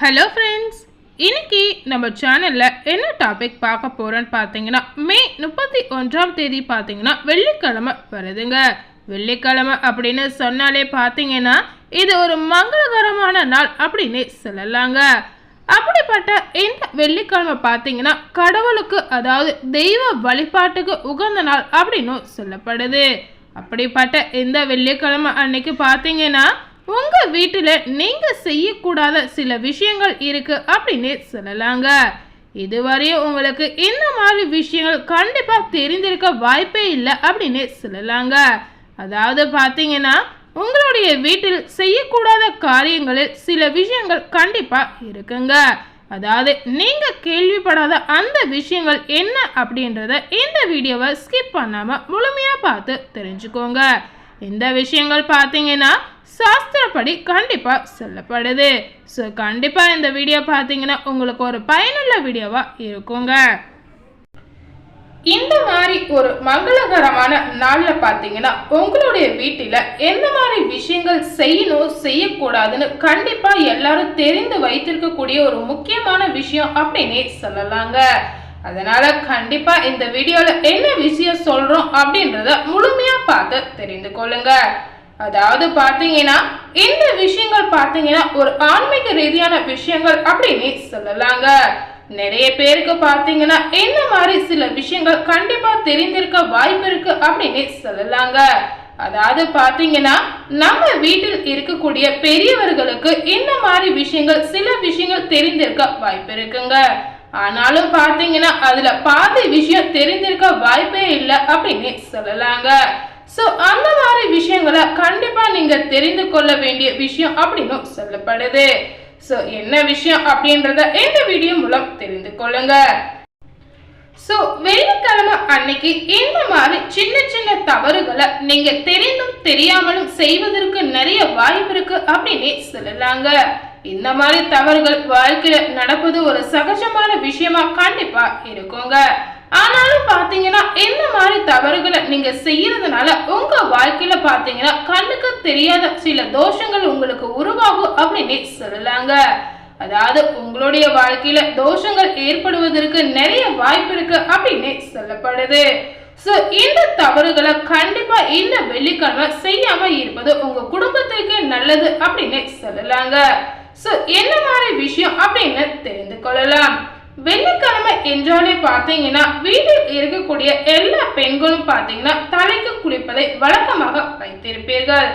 Hello friends இன்னைக்கு நம்ம சேனலில் என்ன டாபிக் பார்க்க போகிறோன்னு பார்த்தீங்கன்னா மே முப்பத்தி ஒன்றாம் தேதி பார்த்தீங்கன்னா வெள்ளிக்கிழமை வருதுங்க. வெள்ளிக்கிழமை அப்படின்னு சொன்னாலே பார்த்தீங்கன்னா இது ஒரு மங்களகரமான நாள் அப்படின்னு சொல்லலாங்க. அப்படிப்பட்ட இந்த வெள்ளிக்கிழமை பார்த்தீங்கன்னா கடவுளுக்கு அதாவது தெய்வ வழிபாட்டுக்கு உகந்த நாள் அப்படின்னும் சொல்லப்படுது. அப்படிப்பட்ட இந்த வெள்ளிக்கிழமை அன்னைக்கு பார்த்தீங்கன்னா உங்கள் வீட்டில் நீங்கள் செய்யக்கூடாத சில விஷயங்கள் இருக்குது அப்படின்னு சொல்லலாங்க. இதுவரையும் உங்களுக்கு இந்த மாதிரி விஷயங்கள் கண்டிப்பாக தெரிந்திருக்க வாய்ப்பே இல்லை அப்படின்னு சொல்லலாங்க. அதாவது பார்த்தீங்கன்னா உங்களுடைய வீட்டில் செய்யக்கூடாத காரியங்களில் சில விஷயங்கள் கண்டிப்பாக இருக்குங்க. அதாவது நீங்கள் கேள்விப்படாத அந்த விஷயங்கள் என்ன அப்படின்றத இந்த வீடியோவை ஸ்கிப் பண்ணாமல் முழுமையாக பார்த்து தெரிஞ்சுக்கோங்க. இந்த விஷயங்கள் பார்த்தீங்கன்னா சாஸ்திரப்படி கண்டிப்பாக சொல்லப்படுது. ஸோ கண்டிப்பாக இந்த வீடியோ பார்த்தீங்கன்னா உங்களுக்கு ஒரு பயனுள்ள வீடியோவாக இருக்குங்க. இந்த மாதிரி ஒரு மங்களகரமான நாளில் பார்த்தீங்கன்னா உங்களுடைய வீட்டில் எந்த மாதிரி விஷயங்கள் செய்யணும் செய்யக்கூடாதுன்னு கண்டிப்பாக எல்லாரும் தெரிந்து வைத்திருக்கக்கூடிய ஒரு முக்கியமான விஷயம் அப்படின்னே சொல்லலாங்க. அதனால கண்டிப்பா இந்த வீடியோல என்ன விஷயம் சொல்றோம் அப்படின்றத முழுமையா பார்த்து தெரிந்து கொள்ளுங்க. அதாவது பார்த்தீங்கன்னா இந்த விஷயங்கள் பார்த்தீங்கன்னா ஒரு ஆன்மீக ரீதியான விஷயங்கள் அப்படின்னு சொல்லலாங்க. நிறைய பேருக்கு பார்த்தீங்கன்னா இந்த மாதிரி சில விஷயங்கள் கண்டிப்பா தெரிந்திருக்க வாய்ப்பு இருக்கு அப்படின்னு சொல்லலாங்க. அதாவது பார்த்தீங்கன்னா நம்ம வீட்டில் இருக்கக்கூடிய பெரியவர்களுக்கு இந்த மாதிரி விஷயங்கள் சில விஷயங்கள் தெரிந்திருக்க வாய்ப்பு இருக்குங்க. ஆனாலும் பார்த்தீங்கன்னா அதுல பாதி விஷயம் தெரிந்திருக்க வாய்ப்பே இல்லை அப்படின்னு சொல்லலாங்க. ஸோ அந்த மாதிரி விஷயங்களை கண்டிப்பாக நீங்கள் தெரிந்து கொள்ள வேண்டிய விஷயம் அப்படின்னு சொல்லப்படுது. ஸோ என்ன விஷயம் அப்படின்றத இந்த வீடியோ மூலம் தெரிந்து கொள்ளுங்க. ஸோ வெள்ளிக்கிழமை அன்னைக்கு இந்த மாதிரி சின்ன சின்ன தவறுகளை நீங்க தெரிந்தும் தெரியாமலும் செய்வதற்கு நிறைய வாய்ப்பு இருக்கு அப்படின்னே சொல்லலாங்க. இந்த மாதிரி தவறுகள் வாழ்க்கையில நடப்பது ஒரு சகஜமான விஷயமா கண்டிப்பா இருக்குங்க. ஆனாலும் பார்த்தீங்கன்னா இந்த மாதிரி தவறுகளை நீங்க செய்யறதுனால உங்க வாழ்க்கையில பார்த்தீங்கன்னா கண்ணுக்கு தெரியாத சில தோஷங்கள் உங்களுக்கு உருவாகும் அப்படின்னு சொல்லலாங்க. அதாவது உங்களுடைய வாழ்க்கையில தோஷங்கள் ஏற்படுவதற்கு நிறைய வாய்ப்பு இருக்கு அப்படின்னு சொல்லப்படுது. ஸோ இந்த தவறுகளை கண்டிப்பா இந்த வெள்ளிக்கிழமை செய்யாம இருப்பது உங்க குடும்பத்திற்கு நல்லது அப்படின்னு சொல்லலாங்க. ஸோ என்ன மாதிரி விஷயம் அப்படின்னு தெரிந்து கொள்ளலாம். வெள்ளிக்கிழமை என்றாலே பார்த்தீங்கன்னா வீட்டில் இருக்கக்கூடிய எல்லா பெண்களும் பார்த்தீங்கன்னா தலைக்கு குளிப்பதை வழக்கமாக வைத்திருப்பீர்கள்.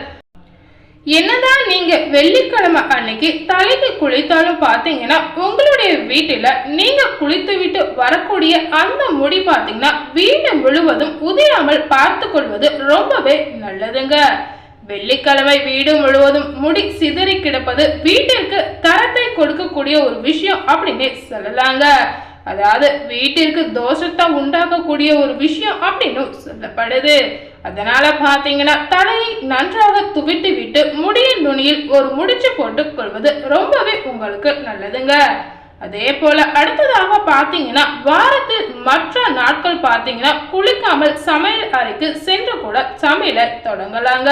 என்னதான் நீங்க வெள்ளிக்கிழமை அன்னைக்கு தலைக்கு குளித்தாலும் பார்த்தீங்கன்னா உங்களுடைய வீட்டில் நீங்க குளித்து விட்டு வரக்கூடிய அந்த முடி பார்த்தீங்கன்னா வீடு முழுவதும் உதிராமல் பார்த்து கொள்வது ரொம்பவே நல்லதுங்க. வெள்ளிக்கிழமை வீடு முழுவதும் முடி சிதறி கிடப்பது வீட்டிற்கு தரத்தை கொடுக்கக்கூடிய ஒரு விஷயம் அப்படின்னு சொல்லலாங்க. அதாவது வீட்டிற்கு தோஷத்தை உண்டாக்கக்கூடிய ஒரு விஷயம் அப்படின்னு சொல்லப்படுது. அதனால பாத்தீங்கன்னா தலையை நன்றாக துவிட்டு விட்டு முடியின் நுனியில் ஒரு முடிச்சு போட்டு கொள்வது ரொம்பவே உங்களுக்கு நல்லதுங்க. அதே போல அடுத்ததாக பார்த்தீங்கன்னா வாரத்தில் மற்ற நாட்கள் பார்த்தீங்கன்னா குளிக்காமல் சமையல் அறைக்கு சென்று கூட சமையலை தொடங்கலாங்க.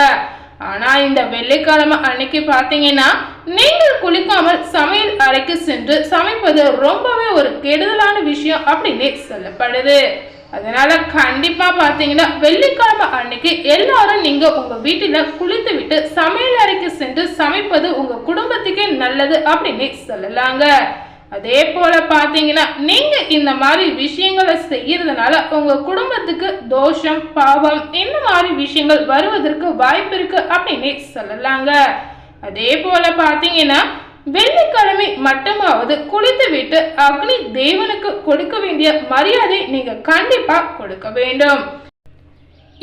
ஆனா இந்த வெள்ளிக்கிழமை அன்னைக்கு பாத்தீங்கன்னா நீங்கள் குளிக்காமல் சமையல் அறைக்கு சென்று சமைப்பது ரொம்பவே ஒரு கெடுதலான விஷயம் அப்படின்னு சொல்லப்படுது. அதனால கண்டிப்பா பாத்தீங்கன்னா வெள்ளிக்கிழமை அன்னைக்கு எல்லாரும் நீங்க உங்க வீட்டுல குளித்து விட்டு சமையல் அறைக்கு சென்று சமைப்பது உங்க குடும்பத்துக்கே நல்லது அப்படின்னு சொல்லலாங்க. அதே போல பார்த்தீங்கன்னா நீங்க இந்த மாதிரி விஷயங்களை செய்யறதுனால உங்க குடும்பத்துக்கு தோஷம் பாவம் இந்த மாதிரி விஷயங்கள் வருவதற்கு வாய்ப்பு இருக்கு அப்படின்னு சொல்லலாங்க. அதே போல பார்த்தீங்கன்னா வெள்ளிக்கிழமை மட்டுமாவது குளித்து விட்டு அக்னி தேவனுக்கு கொடுக்க வேண்டிய மரியாதை நீங்க கண்டிப்பா கொடுக்க வேண்டும்.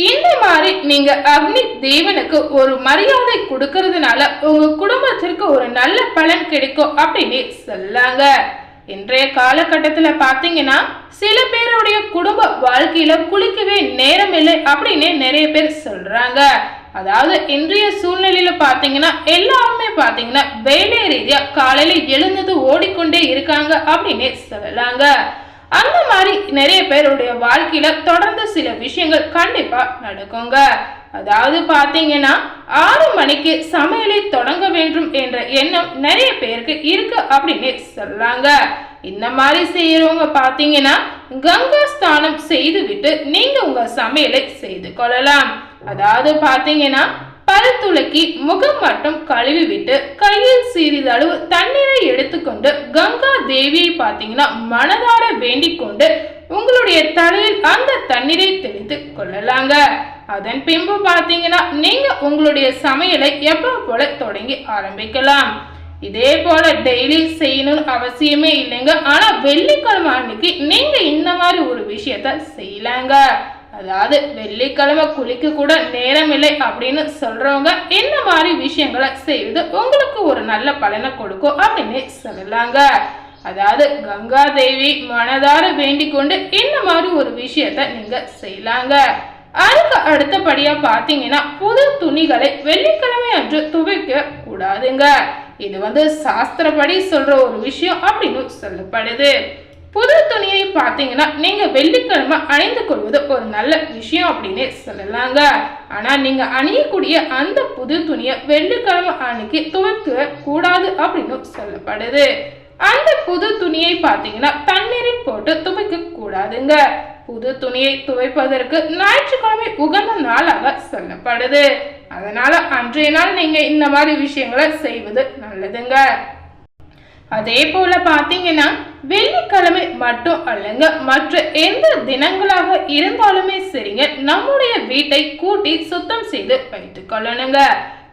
இந்த மாதிரி நீங்க அக்னி தேவனுக்கு ஒரு மரியாதை கொடுக்கறதுனால உங்க குடும்பத்திற்கு ஒரு நல்ல பலன் கிடைக்கும் அப்படின்னு சொல்லாங்க. இன்றைய காலகட்டத்தில் பார்த்தீங்கன்னா சில பேருடைய குடும்ப வாழ்க்கையில குளிக்கவே நேரம் இல்லை அப்படின்னு நிறைய பேர் சொல்றாங்க. அதாவது இன்றைய சூழ்நிலையில பாத்தீங்கன்னா எல்லாருமே பாத்தீங்கன்னா வேலை ரீதியா காலையில எழுந்தது ஓடிக்கொண்டே இருக்காங்க அப்படின்னு சொல்லலாங்க. அந்த மாதிரி நிறைய பேருடைய வாழ்க்கையில தொடர்ந்து சில விஷயங்கள் கண்டிப்பா நடக்குங்க. அதாவது பாத்தீங்கன்னா ஆறு மணிக்கு சமையலை தொடங்க வேண்டும் என்ற எண்ணம் நிறைய பேருக்கு இருக்கு அப்படின்னு சொல்றாங்க இந்த மாதிரி செய்யறவங்க பாத்தீங்கன்னா கங்கா ஸ்தானம் செய்துவிட்டு நீங்க உங்க சமையலை செய்து கொள்ளலாம். அதாவது பாத்தீங்கன்னா பல் துளக்கி முகம் மட்டும் கழுவி விட்டு கையில் சிறிதளவு தண்ணீரை எடுத்துக்கொண்டு கங்கா தேவியை பார்த்தீங்கன்னா மனதார வேண்டிக் கொண்டு உங்களுடைய தலையில் அந்த தண்ணீரை தெளித்து கொள்ளலாங்க. அதன் பின்பு பார்த்தீங்கன்னா நீங்க உங்களுடைய சமையலை எப்போ போல தொடங்கி ஆரம்பிக்கலாம். இதே போல டெய்லி செய்யணும்னு அவசியமே இல்லைங்க. ஆனா வெள்ளிக்கிழமை அன்னைக்கு நீங்க இந்த மாதிரி ஒரு விஷயத்த செய்யலாங்க. அதாவது வெள்ளிக்கிழமை குளிக்க கூட நேரம் இல்லை அப்படின்னு சொல்றவங்க என்ன மாதிரி விஷயங்களை செய்வது உங்களுக்கு ஒரு நல்ல பலனை கொடுக்கும் அப்படின்னு சொல்லலாங்க. அதாவது கங்கா தேவி மனதார வேண்டிக் கொண்டு இந்த மாதிரி ஒரு விஷயத்த நீங்க செய்யலாங்க. அதுக்கு அடுத்தபடியா பாத்தீங்கன்னா புது துணிகளை வெள்ளிக்கிழமை அன்று துவைக்க கூடாதுங்க. இது வந்து சாஸ்திரப்படி சொல்ற ஒரு விஷயம் அப்படின்னு சொல்லப்படுது. புது துணியை பார்த்தீங்கன்னா நீங்கள் வெள்ளிக்கிழமை அணிந்து கொள்வது ஒரு நல்ல விஷயம் அப்படின்னு சொல்லலாங்க. ஆனால் நீங்கள் அணியக்கூடிய அந்த புது துணியை வெள்ளிக்கிழமை அன்னைக்கு துவைக்க கூடாது அப்படின்னு சொல்லப்படுது. அந்த புது துணியை பார்த்தீங்கன்னா தண்ணீரில் போட்டு துவைக்க கூடாதுங்க புது துணியை துவைப்பதற்கு ஞாயிற்றுக்கிழமை உகந்த நாளாக சொல்லப்படுது. அதனால அன்றைய நாள் நீங்க இந்த மாதிரி விஷயங்களை செய்வது நல்லதுங்க. அதே போல பார்த்தீங்கன்னா வெள்ளிக்கிழமை மட்டும் அல்லங்க மற்ற எந்த தினங்களாக இருந்தாலுமே சரிங்க நம்முடைய வீட்டை கூட்டி சுத்தம் செய்து வைத்துக் கொள்ளணுங்க.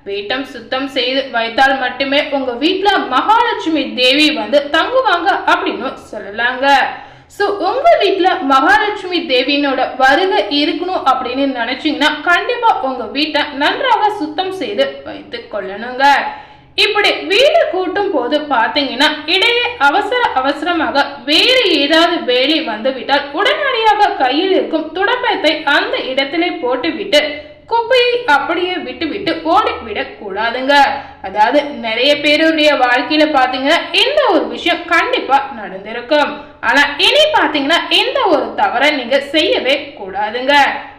வீட்டம் சுத்தம் செய்து வைத்தால் மட்டுமே உங்க வீட்டுல மகாலட்சுமி தேவி வந்து தங்குவாங்க அப்படின்னு சொல்லலாங்க. ஸோ உங்க வீட்டுல மகாலட்சுமி தேவியினோட வருகை இருக்கணும் அப்படின்னு நினைச்சீங்கன்னா கண்டிப்பா உங்க வீட்டை நன்றாக சுத்தம் செய்து வைத்து கொள்ளணுங்க. இப்படி வீடு கூட்டும் போது பார்த்தீங்கன்னா இடையே அவசர அவசரமாக வேறு ஏதாவது வேலை வந்துவிட்டால் உடனடியாக கையில் இருக்கும் துடப்பத்தை அந்த இடத்திலே போட்டுவிட்டு குப்பையை அப்படியே விட்டு விட்டு ஓடிவிடக் கூடாதுங்க. அதாவது நிறைய பேருடைய வாழ்க்கையில பாத்தீங்கன்னா இந்த ஒரு விஷயம் கண்டிப்பா நடந்திருக்கும். ஆனா இனி பாத்தீங்கன்னா இந்த ஒரு தவறை நீங்க செய்யவே கூடாதுங்க.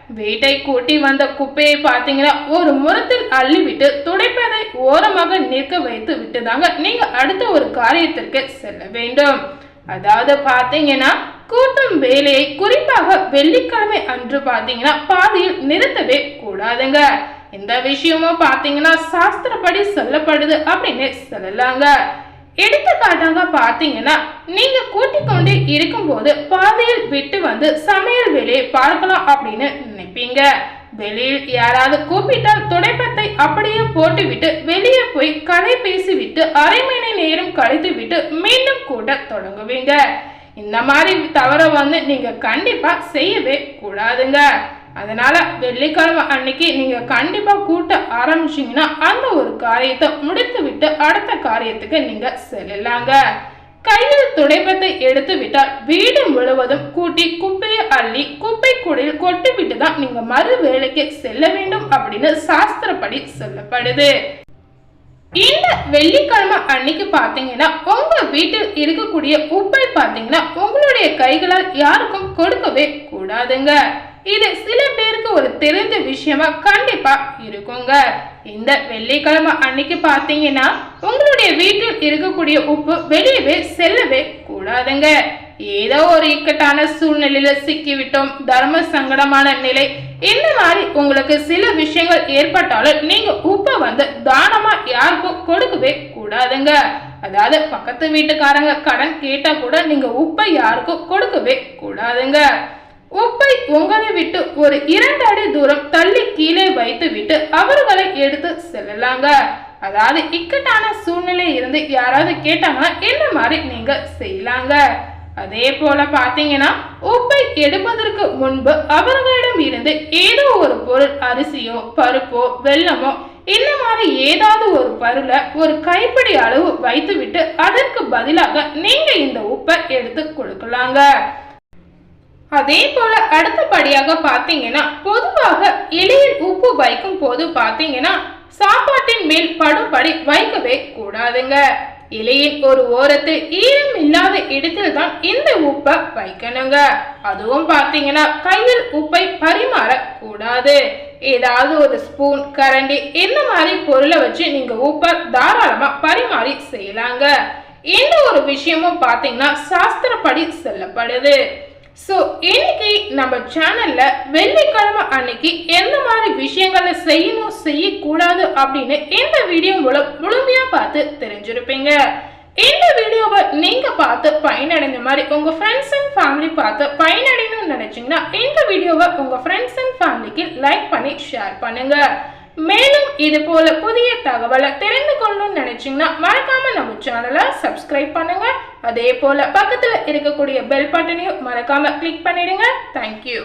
வீட்டை கூட்டி வந்த குப்பையை பார்த்தீங்கன்னா ஒரு முரத்தில் அள்ளிவிட்டு துடைப்பதை ஓரமாக நிற்க வைத்து விட்டுதாங்க நீங்க அடுத்த ஒரு காரியத்திற்கு செல்ல வேண்டும். அதாவது பார்த்தீங்கன்னா கூட்டம் வேலையை குறிப்பாக வெள்ளிக்கிழமை அன்று பார்த்தீங்கன்னா பாதியில் நிறுத்தவே கூடாதுங்க. இந்த விஷயமும் பார்த்தீங்கன்னா சாஸ்திரப்படி சொல்லப்படுது அப்படின்னு சொல்லலாங்க. எடுத்துக்காட்டாக பார்த்தீங்கன்னா நீங்க கூட்டிக் கொண்டே இருக்கும்போது பாதையில் விட்டு வந்து சமையல் வேலையை பார்க்கலாம் அப்படின்னு நினைப்பீங்க. வெளியில் யாராவது கூப்பிட்டால் துடைப்பத்தை அப்படியே போட்டுவிட்டு வெளியே போய் கதை பேசிவிட்டு அரை மணி நேரம் கழித்து விட்டு மீண்டும் கூட தொடங்குவீங்க. இந்த மாதிரி தவற வந்து நீங்க கண்டிப்பா செய்யவே கூடாதுங்க. அதனால் வெள்ளிக்கிழமை அன்னைக்கு நீங்கள் கண்டிப்பாக கூட்ட ஆரம்பிச்சிங்கன்னா அந்த ஒரு காரியத்தை முடித்து விட்டு அடுத்த காரியத்துக்கு நீங்கள் செல்லலாங்க. கையில் துடைப்பத்தை எடுத்து விட்டால் வீடு முழுவதும் கூட்டி குப்பையை அள்ளி குப்பை கூடையில் கொட்டி விட்டு தான் நீங்க மறு வேலைக்கு செல்ல வேண்டும் அப்படின்னு சாஸ்திரப்படி சொல்லப்படுது. இந்த வெள்ளிக்கிழமை அன்னைக்கு பார்த்தீங்கன்னா உங்க வீட்டில் இருக்கக்கூடிய உப்பை பார்த்தீங்கன்னா உங்களுடைய கைகளால் யாருக்கும் கொடுக்கவே கூடாதுங்க. இது சில பேருக்கு ஒரு தெரிஞ்ச விஷயமா கண்டிப்பா இருக்குங்க. இந்த வெள்ளிக்கிழமை அன்னைக்கு பாத்தீங்கன்னா உங்களுடைய வீட்டில் இருக்கக்கூடிய உப்பு வெளியவே செல்லவே கூடாதுங்க. ஏதோ ஒரு இக்கட்டான சூழ்நிலையில சிக்கிவிட்டோம். தர்ம சங்கடமான நிலை. இந்த மாதிரி உங்களுக்கு சில விஷயங்கள் ஏற்பட்டாலும் நீங்க உப்பை வந்து தானமா யாருக்கும் கொடுக்கவே கூடாதுங்க. அதாவது பக்கத்து வீட்டுக்காரங்க கடன் கேட்டா கூட நீங்க உப்பை யாருக்கும் கொடுக்கவே கூடாதுங்க. உப்பை உங்களை விட்டு ஒரு இரண்டு அடி தூரம் தள்ளி கீழே வைத்து விட்டு அவர்களை எடுத்து செல்லலாங்க. அதாவது இக்கட்டான சூழ்நிலை இருந்து யாராவது கேட்டாங்கன்னா என்ன மாதிரி நீங்க செய்யலாங்க. அதே போல பாத்தீங்கன்னா உப்பை எடுப்பதற்கு முன்பு அவர்களிடம் இருந்து ஏதோ ஒரு பொருள் அரிசியோ பருப்போ வெல்லமோ இந்த மாதிரி ஏதாவது ஒரு பருளை ஒரு கைப்பிடி அளவு வைத்துவிட்டு அதற்கு பதிலாக நீங்க இந்த உப்பை எடுத்து கொடுக்கலாங்க. அதே போல அடுத்தபடியாக பார்த்தீங்கன்னா பொதுவாக இலையில் உப்பு வைக்கும் போது பார்த்தீங்கன்னா சாப்பாட்டின் மேல் படும்படி வைக்கவே கூடாதுங்க. இலையின் ஒரு ஓரத்தில் ஈரம் இல்லாத இடத்தில் தான் இந்த உப்பை வைக்கணுங்க. அதுவும் பார்த்தீங்கன்னா கையில் உப்பை பரிமாற கூடாது ஏதாவது ஒரு ஸ்பூன் கரண்டி இந்த மாதிரி பொருளை வச்சு நீங்க உப்பை தாராளமா பரிமாறி செய்யலாங்க. இந்த ஒரு விஷயமும் பார்த்தீங்கன்னா சாஸ்திரப்படி சொல்லப்படுது. ஸோ இன்னைக்கு நம்ம சேனல்ல வெள்ளிக்கிழமை அன்னைக்கு எந்த மாதிரி விஷயங்களை செய்யணும் செய்யக்கூடாது அப்படின்னு இந்த வீடியோ மூலம் முழுமையா பார்த்து தெரிஞ்சிருப்பீங்க. இந்த வீடியோவை நீங்க பார்த்து பயனடைஞ்ச மாதிரி உங்க ஃப்ரெண்ட்ஸ் அண்ட் ஃபேமிலி பார்த்து பயனடையணும்னு நினைச்சீங்கன்னா இந்த வீடியோவை உங்க ஃப்ரெண்ட்ஸ் அண்ட் ஃபேமிலிக்கு லைக் பண்ணி ஷேர் பண்ணுங்க. மேலும் இது போல புதிய தகவலை தெரிந்து கொள்ளணும்னு நினைச்சீங்கன்னா மறக்காம நம்ம சேனலை சப்ஸ்கிரைப் பண்ணுங்க. அதே போல பக்கத்துல இருக்கக்கூடிய பெல் பட்டனையும் மறக்காம கிளிக் பண்ணிடுங்க. தேங்க்யூ